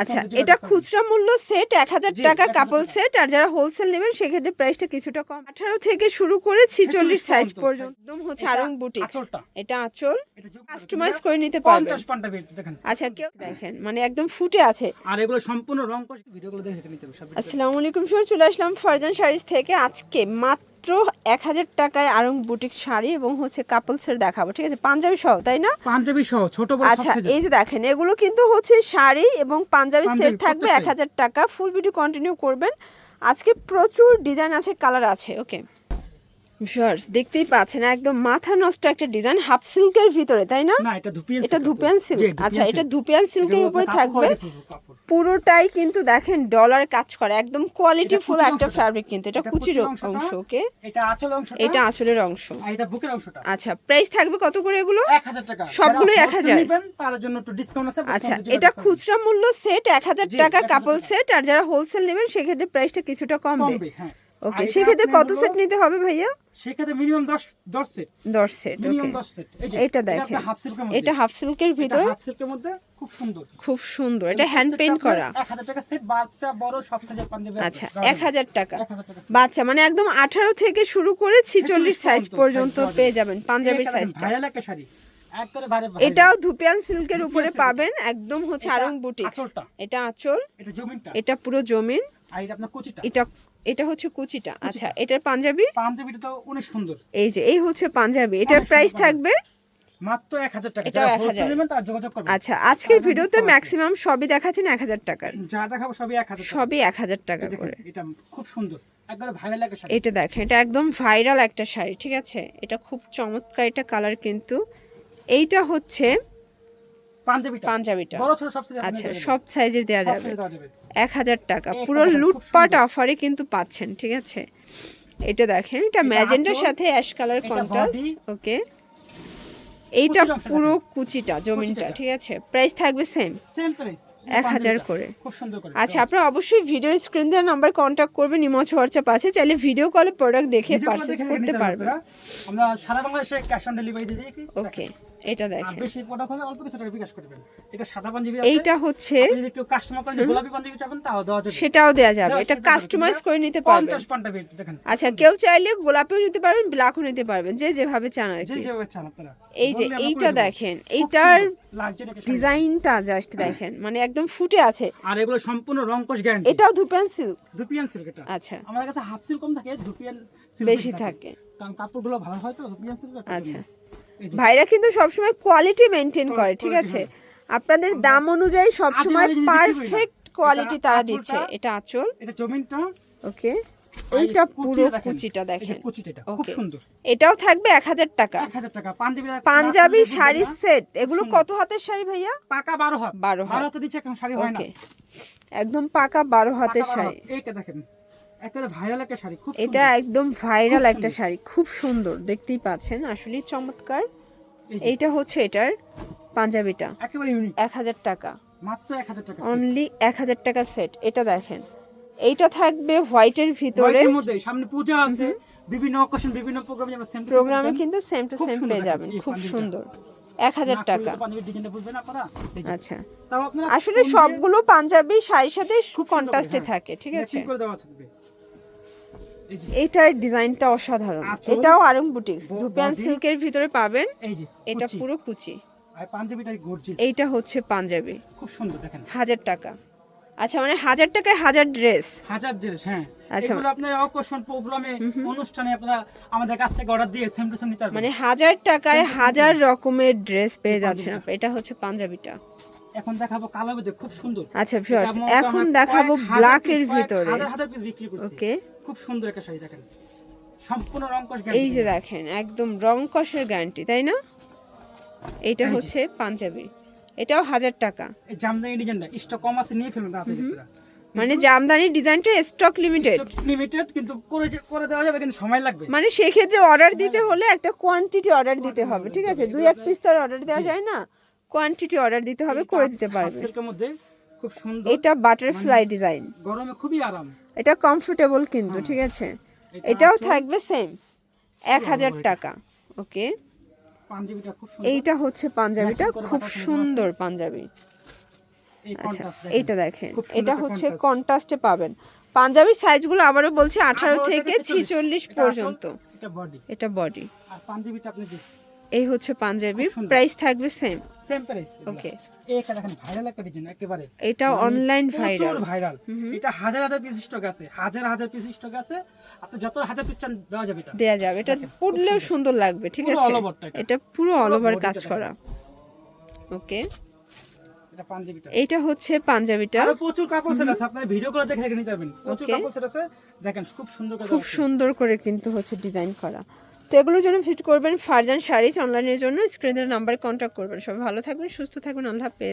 আচ্ছা পঞ্চাশ এটা খুচরা মূল্য সেট এক হাজার টাকা কাপল সেট আর যারা হোলসেল নেবেন সেক্ষেত্রে প্রাইসটা কিছুটা কম। আঠারো থেকে শুরু করে ছিচল্লিশ সাইজ পর্যন্ত। একদম হচ্ছে এটা আরং বুটিক এটা আঁচল। কাস্টমাইজ করে নিতে পারবেন। আচ্ছা কেউ দেখেন মানে একদম ফুটে আছে। আর এগুলো সম্পূর্ণ রং করে ভিডিওগুলো দেখে নিতে হবে আসসালামু আলাইকুম স্যার চলে আসলাম ফারজান শাড়িজ থেকে। আজকে মাত্র এক হাজার টাকায় আরং বুটিক শাড়ি এবং হচ্ছে কাপলসের দেখাবো ঠিক আছে? পাঞ্জাবি সহ তাই না? পাঞ্জাবি সহ ছোট বড় আচ্ছা এই যে দেখেন এগুলো কিন্তু হচ্ছে শাড়ি এবং পাঞ্জাবি সেট থাকবে এক হাজার টাকা। ফুল ভিডিও কন্টিনিউ করবেন। আজকে প্রচুর ডিজাইন আছে কালার আছে ওকে ভিউয়ার্স দেখতেই পাচ্ছেন একদম মাথা নষ্ট একটা ডিজাইন হাফ সিল্কের ভিতরে তাই না? না এটা ধুপিয়ান এটা ধুপিয়ান সিল্ক আচ্ছা এটা ধুপিয়ান সিল্কের উপরে থাকবে। পুরোটাই কিন্তু দেখেন ডলার কাজ করে একদম কোয়ালিটি ফুল একটা। ফ্যাব্রিক কিন্তু এটা কুচির অংশ ওকে এটা আঁচল অংশ এটা আসলের অংশ। এটা বুকের অংশটা। আচ্ছা প্রাইস থাকবে কত করে এগুলো? 1000 টাকা। সবগুলোই যারা 1000 নেবেন তার জন্য একটু ডিসকাউন্ট আছে আচ্ছা এটা খুচরা মূল্য সেট এক হাজার জি, টাকা কাপল সেট আর যারা হোলসেল নেবেন সেক্ষেত্রে প্রাইসটা কিছুটা কমবে। কমবে হ্যাঁ। ওকে সেক্ষেত্রে কত সেট নিতে হবে ভাইয়া? সেক্ষেত্রে মিনিমাম 10 10 সেট দশ সেট মিনিমাম 10 সেট এটা দেখেন। হাফ সিল্কের মধ্যে। এটা হাফ সিল্কের ভিতরে? হাফ সিল্কের মধ্যে খুব সুন্দর। খুব সুন্দর। এটা হ্যান্ড পেইন্ট করা। 1000 টাকা সেট বাচ্চা বড় সব সাইজের পাঞ্জাবি আচ্ছা এক হাজার টাকা। 1000 টাকা বাচ্চা মানে একদম আঠারো থেকে শুরু করে ছিচল্লিশ সাইজ পর্যন্ত পেয়ে যাবেন পাঞ্জাবির সাইজটা ভাইরাল একটা শাড়ি। এটাও ধুপিয়ান সিল্কের উপরে পাবেন। একদম হচ্ছে আরং বুটিক এটা আঁচল। এটা জমিনটা। এটা পুরো জমিন। আর এটা আপনার কুচিটা? এটা এটা হচ্ছে কুচিটা। আচ্ছা এটার পাঞ্জাবি? পাঞ্জাবিটা তো অনেক সুন্দর। এই যে এই হচ্ছে পাঞ্জাবি। এটার প্রাইস থাকবে মাত্র 1000 টাকা। 1000 তার যোগাযোগ করবেন। আচ্ছা আজকের ভিডিওতে ম্যাক্সিমাম সবই দেখাচ্ছেন এক হাজার টাকার। যা দেখাবো সবই 1000 সবই এক হাজার টাকা করে। এটা খুব সুন্দর। একবারে ভাইরাল একটা শাড়ি। এটা দেখেন এটা একদম ভাইরাল একটা শাড়ি ঠিক আছে? এটা খুব চমৎকার একটা কালার কিন্তু। এইটা হচ্ছে পাঞ্জাবিটা? পাঞ্জাবিটা। বড় ছোট সব সাইজ আচ্ছা সব সাইজের দেওয়া যাবে। এক হাজার টাকা। পুরো লুটপাট অফারে কিন্তু পাচ্ছেন ঠিক আছে? এটা দেখেন এটা সাথে অ্যাশ কালার কন্ট্রাস্ট ওকে? এইটা পুরো কুচিটা জমিনটা ঠিক আছে? প্রাইস থাকবে সেম সেম প্রাইস এক হাজার করে। আচ্ছা আপনারা অবশ্যই ভিডিও স্ক্রিন নাম্বার কন্ট্যাক্ট করবেন ইমোজ হোয়াটসঅ্যাপ আছে। চাইলে ভিডিও কলে প্রোডাক্ট দেখে করতে পারবেন আমরা সারা বাংলাদেশে ক্যাশ অন ডেলিভারি দিয়ে ওকে এটা দেখেন। বেশি প্রোডাক্ট হলে অল্প কিছু টাকা বিকাশ করবেন। এটা সাদা পাঞ্জাবি আছে। এইটা হচ্ছে যদি কেউ কাস্টমার করেন গোলাপি পাঞ্জাবি চাবেন তাও দেওয়া যাবে। সেটাও দেওয়া যাবে এটা কাস্টমাইজ করে নিতে পারবেন। 50 পাঞ্জাবি দেখেন। আচ্ছা কেউ চাইলে গোলাপিও নিতে পারবেন ব্ল্যাকও নিতে পারবেন যে যেভাবে চান আর যে কি। যেভাবে চান আপনারা। এই যে এইটা দেখেন এইটার। ডিজাইনটা জাস্ট দেখেন মানে একদম ফুটে আছে। আর এগুলো সম্পূর্ণ রং কোশ গ্যারান্টি এটাও ধুপেন সিল্ক দুপিয়ান সিল্ক এটা। আচ্ছা। আমাদের কাছে হাফ সিল্ক কম থাকে দুপিয়ান সিল্ক বেশি থাকে। কারণ কাপড়গুলো ভালো হয় তো দুপিয়ান সিল্ক আচ্ছা। ভাইরা কিন্তু সবসময় কোয়ালিটি মেনটেন করে ঠিক আছে। আপনাদের দাম অনুযায়ী সবসময়। পারফেক্ট কোয়ালিটি তারা দিচ্ছে। এটা আঁচল। এটা জমিনটা ওকে। এইটা পুরো কুচিটা দেখেন। খুব সুন্দর। এটাও থাকবে এক হাজার টাকা। টাকা। পাঞ্জাবি পাঞ্জাবি শাড়ি সেট এগুলো কত হাতের শাড়ি ভাইয়া? পাকা বারো হাত। বারো হাত। নিচে শাড়ি হয় না। একদম পাকা বারো হাতের শাড়ি। এইটা দেখেন। একেবারে ভাইরাল একটা শাড়ি খুব এটা। একদম ভাইরাল একটা শাড়ি খুব সুন্দর দেখতেই পাচ্ছেন আসলে চমৎকার। এই এইটা হচ্ছে এটার পাঞ্জাবিটা। একেবারে ইউনিক এক হাজার টাকা। মাত্র এক হাজার টাকা অনলি এক হাজার টাকা সেট এটা দেখেন। এইটা থাকবে হোয়াইটের ভিতরে। মধ্যে সামনে পূজা আছে বিভিন্ন অকেশন বিভিন্ন প্রোগ্রামে আমরা সেম প্রোগ্রামে কিন্তু সেম টু সেম পেয়ে যাবেন খুব সুন্দর। এক হাজার টাকা। আচ্ছা। আসলে সবগুলো পাঞ্জাবি শাড়ির সাথে কন্ট্রাস্টে থাকে ঠিক আছে। এটার ডিজাইনটা অসাধারণ। এটাও আরং বুটিক্স ধুপিয়ান সিল্কের ভিতরে পাবেন। এটা পুরো কুচি। এইটা হচ্ছে পাঞ্জাবি। খুব সুন্দর দেখেন। হাজার টাকা। আচ্ছা মানে হাজার টাকায় হাজার ড্রেস হাজার ড্রেস হ্যাঁ। আচ্ছা। আপনার অকর্ষণ প্রোগ্রামে অনুষ্ঠানে আপনারা আমাদের কাছ থেকে অর্ডার দিয়ে সেম টু সেম নিতে মানে হাজার টাকায় হাজার রকমের ড্রেস পেয়ে যাচ্ছেন এটা হচ্ছে পাঞ্জাবিটা। এখন দেখাবো কালো খুব সুন্দর। আচ্ছা ভিউয়ার্স এটা করেন এখন দেখাবো ব্ল্যাক এর ভিতরে। হাজার হাজার পিস বিক্রি করছি। ওকে খুব সুন্দর একটা শাড়ি দেখেন। সম্পূর্ণ রং কস এই যে দেখেন একদম রং কষের গ্যারান্টি তাই না? এটা হচ্ছে পাঞ্জাবি। এটাও হাজার টাকা। জামদানি ডিজাইনটা স্টক কম আছে নিয়ে ফেলুন তাড়াতাড়ি মানে জামদানি ডিজাইনটা স্টক লিমিটেড লিমিটেড কিন্তু করে করে দেওয়া যাবে কিন্তু সময় লাগবে। মানে সেক্ষেত্রে অর্ডার দিতে হলে একটা কোয়ান্টিটি অর্ডার দিতে হবে ঠিক আছে? দুই এক পিস তো অর্ডার দেওয়া যায় না? কোয়ান্টিটি অর্ডার দিতে হবে করে দিতে পারবে। সিল্কের মধ্যে খুব সুন্দর। এটা বাটারফ্লাই ডিজাইন গরমে খুবই আরাম। এটা কমফোর্টেবল কিন্তু ঠিক আছে? এটাও থাকবে সেম এক হাজার টাকা ওকে পাঞ্জাবিটা খুব সুন্দর। এইটা হচ্ছে পাঞ্জাবিটা খুব করা আছে। সুন্দর পাঞ্জাবি। আচ্ছা এইটা দেখেন। এটা হচ্ছে। কন্ট্রাস্টে পাবেন। পাঞ্জাবির সাইজগুলো আবারও বলছি আঠারো 18 থেকে ছিচল্লিশ। পর্যন্ত। এটা বডি এটা বডি আর পাঞ্জাবিটা আপনি এই হচ্ছে পাঞ্জাবি। প্রাইস থাকবে সেম সেম প্রাইস Okay. এটা দেখেন ভাইরাল একটা ডিজাইন একেবারে। এটা মানে অনলাইন প্রচুর ভাইরাল ভাইরাল এটা হাজার হাজার পিস স্টক আছে হাজার হাজার পিস স্টক আছে। আপনি যত হাজার পিস চান দেওয়া যাবে এটা। দেয়া যাবে। এটা পরলেও সুন্দর। লাগবে ঠিক আছে? এটা। এটা পুরো অল ওভার কাজ করা। ওকে এটা পাঞ্জাবিটা। এইটা হচ্ছে পাঞ্জাবিটা। আরও প্রচুর কাপড় সেট আছে আপনারা ভিডিও করে দেখে দেখে নিতে পারবেন। প্রচুর কাপড় সেট আছে। দেখেন খুব সুন্দর করে খুব সুন্দর করে কিন্তু হচ্ছে ডিজাইন করা। তো এগুলোর জন্য ভিজিট করবেন ফারজান শাড়িজ অনলাইনের জন্য। স্ক্রিনের নাম্বারে কন্ট্যাক্ট করবেন। সবাই ভালো থাকবেন, সুস্থ থাকবেন। আল্লাহ হাফেজ।